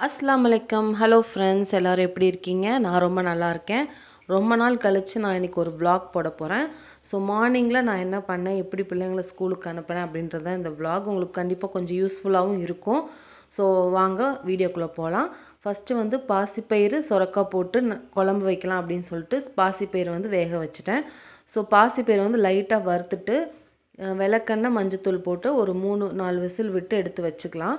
அஸ்லாம் வலைக்கம் hello friends எல்லோரும் எப்படி இருக்கீங்க? நான் ரொம்ப நல்லா இருக்கேன். ரொம்ப நாள் கழித்து நான் இன்றைக்கி ஒரு vlog போட போகிறேன் ஸோ மார்னிங்கில் நான் என்ன பண்ணேன்? எப்படி பிள்ளைங்களை ஸ்கூலுக்கு அனுப்புனேன்? அப்படின்றது தான் இந்த vlog உங்களுக்கு கண்டிப்பாக கொஞ்சம் யூஸ்ஃபுல்லாகவும் இருக்கும். ஸோ வாங்க வீடியோக்குள்ளே போகலாம் ஃபஸ்ட்டு வந்து பாசிப்பயிறு சுரக்கா போட்டு ந- குழம்பு வைக்கலாம் அப்படின்னு சொல்லிட்டு பாசிப்பயிறு வந்து வேக வச்சுட்டேன். ஸோ பாசிப்பயிறு வந்து லைட்டாக வறுத்துட்டு விளக்கெண்ணெய் மஞ்சத்தூள் போட்டு ஒரு மூணு நாலு விசில் விட்டு எடுத்து வச்சுக்கலாம்.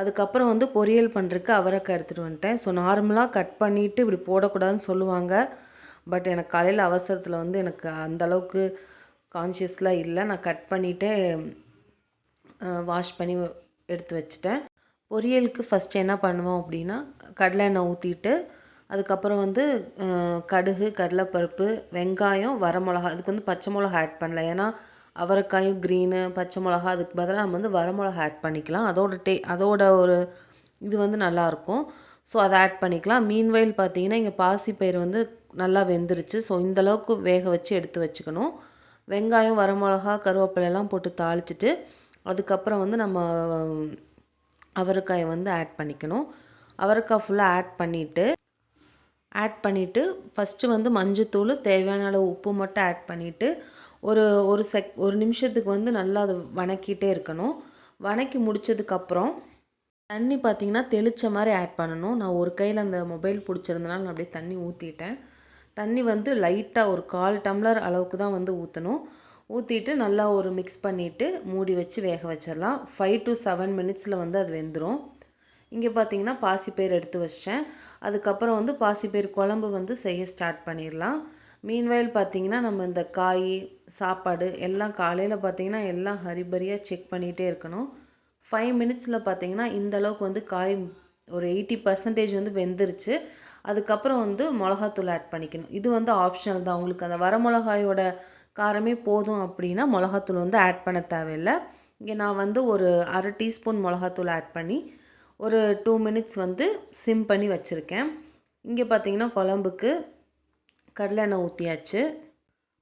அதுக்கப்புறம் வந்து பொரியல் பண்ணுறதுக்கு அவரைக்காய் எடுத்துகிட்டு வந்துட்டேன். ஸோ நார்மலாக கட் பண்ணிவிட்டு இப்படி போடக்கூடாதுன்னு சொல்லுவாங்க. பட் எனக்கு காலையில் அவசரத்தில் வந்து எனக்கு அந்தளவுக்கு கான்ஷியஸ்லாம் இல்லை. நான் கட் பண்ணிவிட்டு வாஷ் பண்ணி எடுத்து வச்சுட்டேன். பொரியலுக்கு ஃபஸ்ட்டு என்ன பண்ணுவோம் அப்படின்னா கடலை எண்ணெய் ஊற்றிட்டு அதுக்கப்புறம் வந்து கடுகு கடலைப்பருப்பு வெங்காயம் வரமிளகா அதுக்கு வந்து பச்சை மிளகா ஆட் பண்ணல. ஏன்னா அவரைக்காயும் க்ரீனு பச்சை மிளகா அதுக்கு பதிலாக நம்ம வந்து வரமிளகா ஆட் பண்ணிக்கலாம். அதோட டே அதோட ஒரு இது வந்து நல்லாயிருக்கும் ஸோ அதை ஆட் பண்ணிக்கலாம். மீன்வயல் பார்த்தீங்கன்னா இங்கே பாசிப்பயிறு வந்து நல்லா வெந்துருச்சு. ஸோ இந்தளவுக்கு வேக வச்சு எடுத்து வச்சுக்கணும். வெங்காயம் வரமிளகா கருவேப்பிலை எல்லாம் போட்டு தாளிச்சிட்டு அதுக்கப்புறம் வந்து நம்ம அவரைக்காயை வந்து ஆட் பண்ணிக்கணும். அவரைக்காய் ஃபுல்லாக ஆட் பண்ணிவிட்டு ஆட் பண்ணிவிட்டு ஃபஸ்ட்டு வந்து மஞ்சத்தூள் தேவையான அளவு உப்பு மட்டும் ஆட் பண்ணிவிட்டு ஒரு ஒரு செக் ஒரு நிமிஷத்துக்கு வந்து நல்லா அதை வணக்கிட்டே இருக்கணும். வணக்கி முடிச்சதுக்கப்புறம் தண்ணி பார்த்தீங்கன்னா தெளிச்ச மாதிரி ஆட் பண்ணணும். நான் ஒரு கையில் அந்த மொபைல் பிடிச்சிருந்தனால நான் அப்படியே தண்ணி ஊற்றிட்டேன் தண்ணி வந்து லைட்டாக ஒரு கால் டம்ளர் அளவுக்கு தான் வந்து ஊற்றணும் ஊற்றிட்டு நல்லா ஒரு மிக்ஸ் பண்ணிவிட்டு மூடி வச்சு வேக வச்சிடலாம். ஃபைவ் டு செவன் மினிட்ஸில் வந்து அது வெந்துடும் இங்கே பார்த்தீங்கன்னா பாசிப்பயிறு எடுத்து வச்சிட்டேன். அதுக்கப்புறம் வந்து பாசிப்பயிறு குழம்பு வந்து செய்ய ஸ்டார்ட் பண்ணிடலாம். மீன்வயல் பார்த்தீங்கன்னா நம்ம இந்த காய் சாப்பாடு எல்லாம் காலையில் பார்த்தீங்கன்னா எல்லாம் ஹரிபரியாக செக் பண்ணிகிட்டே இருக்கணும். ஃபைவ் மினிட்ஸில் பார்த்தீங்கன்னா இந்த அளவுக்கு வந்து காய் ஒரு எயிட்டி பர்சன்டேஜ் வந்து வெந்துருச்சு. அதுக்கப்புறம் வந்து மிளகாத்தூள் ஆட் பண்ணிக்கணும். இது வந்து ஆப்ஷனல் தான். உங்களுக்கு அந்த வரமிளகாயோட காரமே போதும் அப்படின்னா மிளகாத்தூள் வந்து ஆட் பண்ண தேவையில்லை. இங்கே நான் வந்து ஒரு அரை டீஸ்பூன் மிளகாத்தூள் ஆட் பண்ணி ஒரு டூ மினிட்ஸ் வந்து சிம் பண்ணி வச்சுருக்கேன். இங்கே பார்த்தீங்கன்னா குழம்புக்கு கடலை எண்ணெய் ஊற்றியாச்சு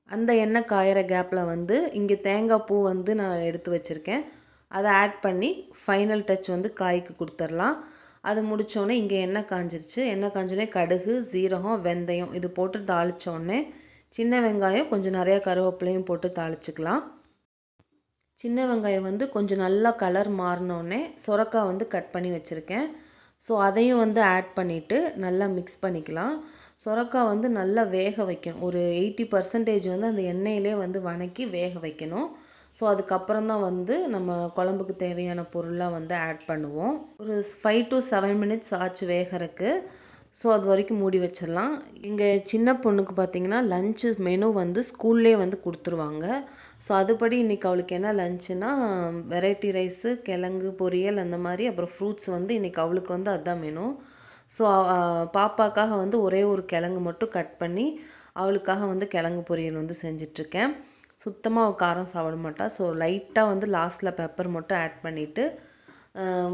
அந்த எண்ணெய் காயிற கேப்பில் வந்து இங்கே தேங்காய் பூ வந்து நான் எடுத்து வச்சுருக்கேன். அதை ஆட் பண்ணி ஃபைனல் டச் வந்து காய்க்கு கொடுத்துர்லாம். அது முடித்தோடனே இங்கே எண்ணெய் காஞ்சிருச்சு. எண்ணெய் காஞ்சோடனே கடுகு சீரகம் வெந்தயம் இது போட்டு தாளித்தோடனே சின்ன வெங்காயம் கொஞ்சம் நிறையா கருவேப்பிலையும் போட்டு தாளிச்சுக்கலாம். சின்ன வெங்காயம் வந்து கொஞ்சம் நல்லா கலர் மாறினோடனே சுரக்காய் வந்து கட் பண்ணி வச்சுருக்கேன். ஸோ அதையும் வந்து ஆட் பண்ணிவிட்டு நல்லா மிக்ஸ் பண்ணிக்கலாம். சுரக்காய் வந்து நல்லா வேக வைக்கணும். ஒரு எயிட்டி பர்சன்டேஜ் வந்து அந்த எண்ணெயிலே வந்து வணக்கி வேக வைக்கணும். ஸோ அதுக்கப்புறம் தான் வந்து நம்ம குழம்புக்கு தேவையான பொருள்லாம் வந்து ஆட் பண்ணுவோம். ஒரு ஃபைவ் டு செவன் மினிட்ஸ் ஆச்சு வேகறதுக்கு. ஸோ அது வரைக்கும் மூடி வச்சிடலாம். இங்கே சின்ன பொண்ணுக்கு பார்த்தீங்கன்னா லஞ்சு மெனு வந்து ஸ்கூல்லேயே வந்து கொடுத்துருவாங்க. ஸோ அதுபடி இன்றைக்கி அவளுக்கு என்ன லஞ்சுனா வெரைட்டி ரைஸு கிழங்கு பொரியல் அந்த மாதிரி அப்புறம் ஃப்ரூட்ஸ் வந்து இன்றைக்கி அவளுக்கு வந்து அதுதான் மெனு ஸோ பாப்பாக்காக வந்து ஒரே ஒரு கிழங்கு மட்டும் கட் பண்ணி அவளுக்காக வந்து கிழங்கு பொரியல் வந்து செஞ்சிட்ருக்கேன். சுத்தமாக அவள் காரம் சாப்பிட மாட்டாள் ஸோ லைட்டாக வந்து லாஸ்ட்டில் பெப்பர் மட்டும் ஆட் பண்ணிவிட்டு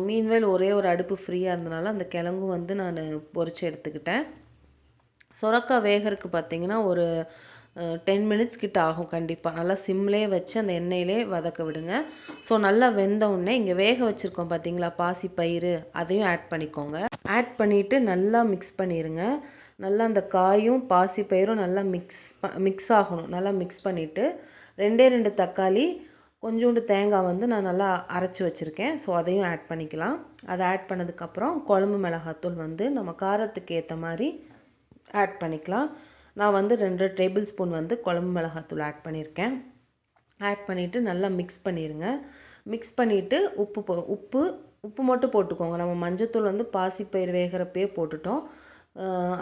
மீன்வேல் ஒரே ஒரு அடுப்பு ஃப்ரீயாக இருந்தனால அந்த கிழங்கும் வந்து நான் பொறிச்சு எடுத்துக்கிட்டேன். சுரக்காய் வேகருக்கு பார்த்தீங்கன்னா ஒரு டென் மினிட்ஸ் கிட்ட ஆகும் கண்டிப்பாக நல்லா சிம்லேயே வச்சு அந்த எண்ணெயிலே வதக்க விடுங்க. ஸோ நல்லா வெந்த உடனே இங்கே வேக வச்சுருக்கோம் பார்த்தீங்களா பாசி பயிறு அதையும் ஆட் பண்ணிக்கோங்க. ஆட் பண்ணிவிட்டு நல்லா மிக்ஸ் பண்ணிடுங்க நல்லா அந்த காயும் பாசி பயிரும் நல்லா மிக்ஸ் மிக்ஸ் ஆகணும். நல்லா மிக்ஸ் பண்ணிவிட்டு ரெண்டே ரெண்டு தக்காளி கொஞ்சோண்டு தேங்காய் வந்து நான் நல்லா அரைச்சி வச்சுருக்கேன். ஸோ அதையும் ஆட் பண்ணிக்கலாம். அதை ஆட் பண்ணதுக்கப்புறம் குழம்பு மிளகாத்தூள் வந்து நம்ம காரத்துக்கு ஏற்ற மாதிரி ஆட் பண்ணிக்கலாம். நான் வந்து ரெண்டு டேபிள் ஸ்பூன் வந்து குழம்பு மிளகாத்தூள் ஆட் பண்ணியிருக்கேன். ஆட் பண்ணிவிட்டு நல்லா மிக்ஸ் பண்ணிடுங்க மிக்ஸ் பண்ணிவிட்டு உப்பு போ உப்பு உப்பு மட்டும் போட்டுக்கோங்க. நம்ம மஞ்சத்தூள் வந்து பாசிப்பயிர் வேகிறப்பயே போட்டுட்டோம்.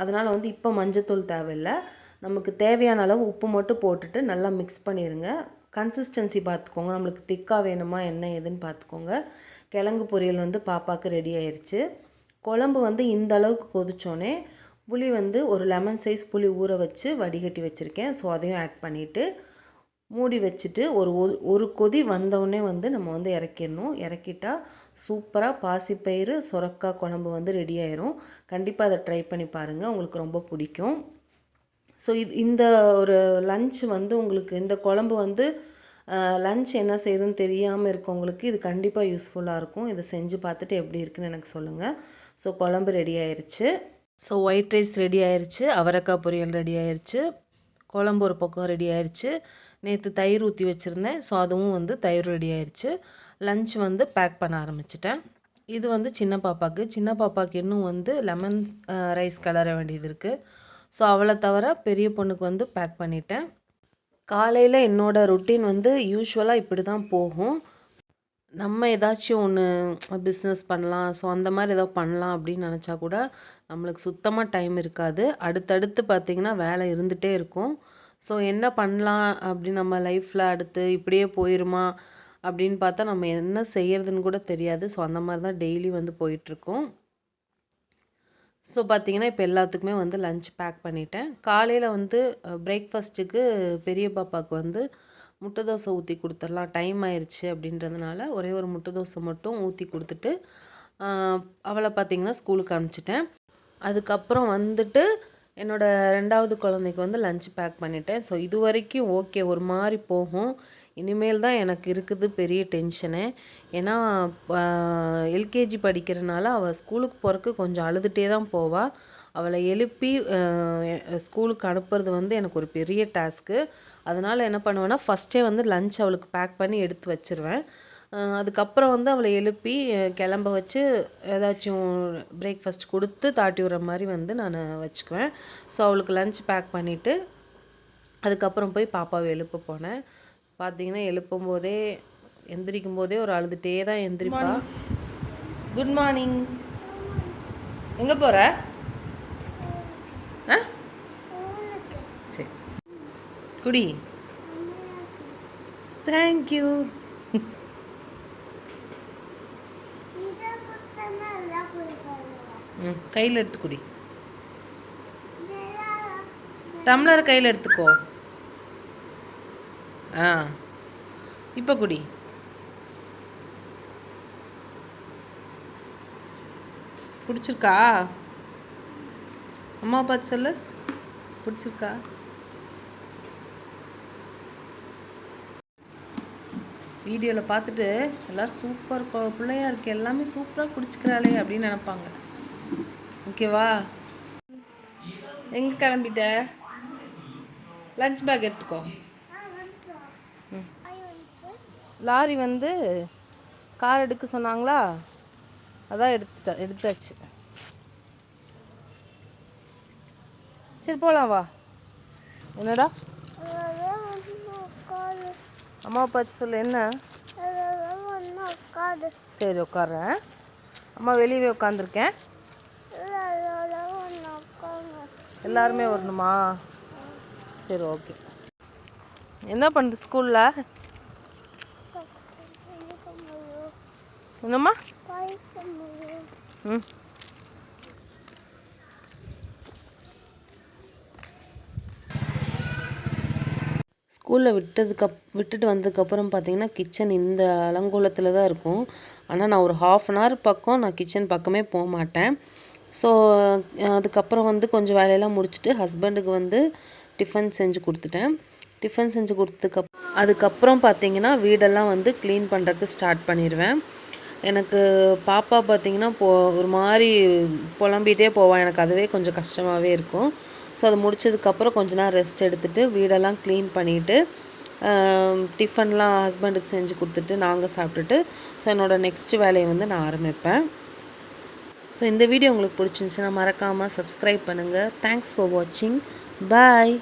அதனால் வந்து இப்போ மஞ்சத்தூள் தேவையில்லை. நமக்கு தேவையான அளவு உப்பு மட்டும் போட்டுட்டு நல்லா மிக்ஸ் பண்ணிடுங்க கன்சிஸ்டன்சி பார்த்துக்கோங்க நம்மளுக்கு திக்காக வேணுமா என்ன ஏதுன்னு பார்த்துக்கோங்க கிழங்கு பொரியல் வந்து பாப்பாவுக்கு ரெடி ஆயிடுச்சு குழம்பு வந்து இந்த அளவுக்கு கொதிச்சோன்னே புளி வந்து ஒரு லெமன் சைஸ் புளி ஊற வச்சு வடிகட்டி வச்சுருக்கேன். ஸோ அதையும் ஆட் பண்ணிவிட்டு மூடி வச்சுட்டு ஒரு ஒரு- ஒரு கொதி வந்தவுடனே வந்து நம்ம வந்து இறக்கிடணும். இறக்கிட்டா சூப்பராக பாசிப்பயிறு சுரக்காய் குழம்பு வந்து ரெடி ஆயிரும். கண்டிப்பாக அதை ட்ரை பண்ணி பாருங்கள் உங்களுக்கு ரொம்ப பிடிக்கும். ஸோ இது இந்த ஒரு லஞ்ச் வந்து உங்களுக்கு இந்த குழம்பு வந்து லஞ்ச் என்ன செய்யுதுன்னு தெரியாமல் இருக்கவங்களுக்கு இது கண்டிப்பாக யூஸ்ஃபுல்லாக இருக்கும். இதை செஞ்சு பார்த்துட்டு எப்படி இருக்குன்னு எனக்கு சொல்லுங்கள் ஸோ குழம்பு ரெடி ஆயிடுச்சு ஸோ ஒயிட் ரைஸ் ரெடி ஆயிடுச்சு அவரைக்காய் பொரியல் ரெடி ஆயிடுச்சு குழம்பு ஒரு பக்கம் ரெடி ஆயிடுச்சு நேற்று தயிர் ஊற்றி வச்சுருந்தேன் ஸோ அதுவும் வந்து தயிர் ரெடி ஆயிடுச்சு லஞ்ச் வந்து பேக் பண்ண ஆரம்பிச்சிட்டேன். இது வந்து சின்ன பாப்பாவுக்கு சின்ன பாப்பாவுக்கு இன்னும் வந்து லெமன் ரைஸ் கலர வேண்டியது இருக்குது ஸோ அவளை தவிர பெரிய பொண்ணுக்கு வந்து பேக் பண்ணிட்டேன். காலையில் என்னோடய ரொட்டீன் வந்து யூஸ்வலாக இப்படி தான் போகும். நம்ம ஏதாச்சும் ஒன்று பிஸ்னஸ் பண்ணலாம். ஸோ அந்த மாதிரி ஏதோ பண்ணலாம் அப்படின்னு நினச்சா கூட நம்மளுக்கு சுத்தமாக டைம் இருக்காது. அடுத்தடுத்து பார்த்திங்கன்னா வேலை இருந்துகிட்டே இருக்கும். ஸோ என்ன பண்ணலாம் அப்படி நம்ம லைஃப்பில் அடுத்து இப்படியே போயிருமா அப்படின்னு பார்த்தா நம்ம என்ன செய்யறதுன்னு கூட தெரியாது. ஸோ அந்த மாதிரி தான் டெய்லி வந்து போயிட்டுருக்கோம். ஸோ பார்த்தீங்கன்னா இப்போ எல்லாத்துக்குமே வந்து லஞ்ச் பேக் பண்ணிட்டேன். காலையில் வந்து பிரேக்ஃபாஸ்ட்டுக்கு பெரிய பாப்பாவுக்கு வந்து முட்டை தோசை ஊற்றி கொடுத்துடலாம். டைம் ஆயிடுச்சு அப்படின்றதுனால ஒரே ஒரு முட்டை தோசை மட்டும் ஊற்றி கொடுத்துட்டு அவளை பார்த்தீங்கன்னா ஸ்கூலுக்கு அனுப்பிச்சிட்டேன். அதுக்கப்புறம் வந்துட்டு என்னோட ரெண்டாவது குழந்தைக்கு வந்து லஞ்ச் பேக் பண்ணிட்டேன். ஸோ இது வரைக்கும் ஓகே ஒரு மாதிரி போகும். இனிமேல் தான் எனக்கு இருக்குது பெரிய டென்ஷனு ஏன்னா எல்கேஜி படிக்கிறனால அவள் ஸ்கூலுக்கு போகிறக்கு கொஞ்சம் அழுதுகிட்டே தான் போவாள் அவளை எழுப்பி ஸ்கூலுக்கு அனுப்புறது வந்து எனக்கு ஒரு பெரிய டாஸ்க்கு அதனால் என்ன பண்ணுவேன்னா ஃபஸ்ட்டே வந்து லஞ்ச் அவளுக்கு பேக் பண்ணி எடுத்து வச்சிருவேன். அதுக்கப்புறம் வந்து அவளை எழுப்பி கிளம்ப வச்சு ஏதாச்சும் பிரேக்ஃபாஸ்ட் கொடுத்து தாட்டி விடுற மாதிரி வந்து நான் வச்சுக்குவேன். ஸோ அவளுக்கு லஞ்ச் பேக் பண்ணிவிட்டு அதுக்கப்புறம் போய் பாப்பாவை எழுப்ப போனேன். பார்த்தீங்கன்னா எழுப்பும் போதே எந்திரிக்கும் போதே ஒரு அழுதுகிட்டே தான் எந்திரிப்பா. குட் மார்னிங் எங்கே போகிற ஆ? சரி. குடி. தேங்க்யூ ம் கையில் எடுத்து குடி. டம்ளர் கையில் எடுத்துக்கோ. ஆ. இப்போ குடி. பிடிச்சிருக்கா? அம்மா பார்த்து சொல்லு. பிடிச்சிருக்கா? வீடியோவில் பார்த்துட்டு எல்லோரும் சூப்பர் பிள்ளையா இருக்கு. எல்லாமே சூப்பராக குடிச்சிக்கிறாளே அப்படின்னு நினப்பாங்க. ஓகேவா? எங்கே கிளம்பிட்ட? லஞ்ச் பேக் எடுத்துக்கோ. லாரி வந்து கார் எடுக்க சொன்னாங்களா? அதான் எடுத்துட்டா எடுத்தாச்சு. சரி போகலாம் வா. என்னடா? அம்மா பார்த்து சொல்லு என்ன? சரி உட்காடுறேன் அம்மா வெளியவே உட்காந்துருக்கேன் எல்லாருமே வரணுமா? சரி ஓகே. என்ன பண்ணுது ஸ்கூலில்? என்னம்மா? ம். ஸ்கூலில் விட்டதுக்கப் விட்டுட்டு வந்ததுக்கப்புறம் பார்த்தீங்கன்னா கிச்சன் இந்த அலங்கோலத்தில் தான் இருக்கும். ஆனால் நான் ஒரு ஹாஃப் அன் ஹவர் பக்கம் நான் கிச்சன் பக்கமே போக மாட்டேன். ஸோ அதுக்கப்புறம் வந்து கொஞ்சம் வேலையெல்லாம் முடிச்சுட்டு ஹஸ்பண்டுக்கு வந்து டிஃபன் செஞ்சு கொடுத்துட்டேன். டிஃபன் செஞ்சு கொடுத்ததுக்கப் அதுக்கப்புறம் பார்த்தீங்கன்னா வீடெல்லாம் வந்து க்ளீன் பண்ணுறதுக்கு ஸ்டார்ட் பண்ணிடுவேன். எனக்கு பாப்பா பார்த்திங்கன்னா போ ஒரு மாதிரி புலம்பிகிட்டே போவாள் எனக்கு அதுவே கொஞ்சம் கஷ்டமாகவே இருக்கும். ஸோ அது முடிச்சதுக்கப்புறம் கொஞ்ச நேரம் ரெஸ்ட் எடுத்துகிட்டு வீடெல்லாம் க்ளீன் பண்ணிவிட்டு டிஃபன்லாம் ஹஸ்பண்டுக்கு செஞ்சு கொடுத்துட்டு நாங்கள் சாப்பிட்டுட்டு ஸோ என்னோடய நெக்ஸ்ட் வேலையை வந்து நான் ஆரம்பிப்பேன். ஸோ இந்த வீடியோ உங்களுக்கு பிடிச்சிருந்துச்சுன்னா மறக்காமல் சப்ஸ்கிரைப் பண்ணுங்கள் தேங்க்ஸ் ஃபார் வாட்சிங் பாய்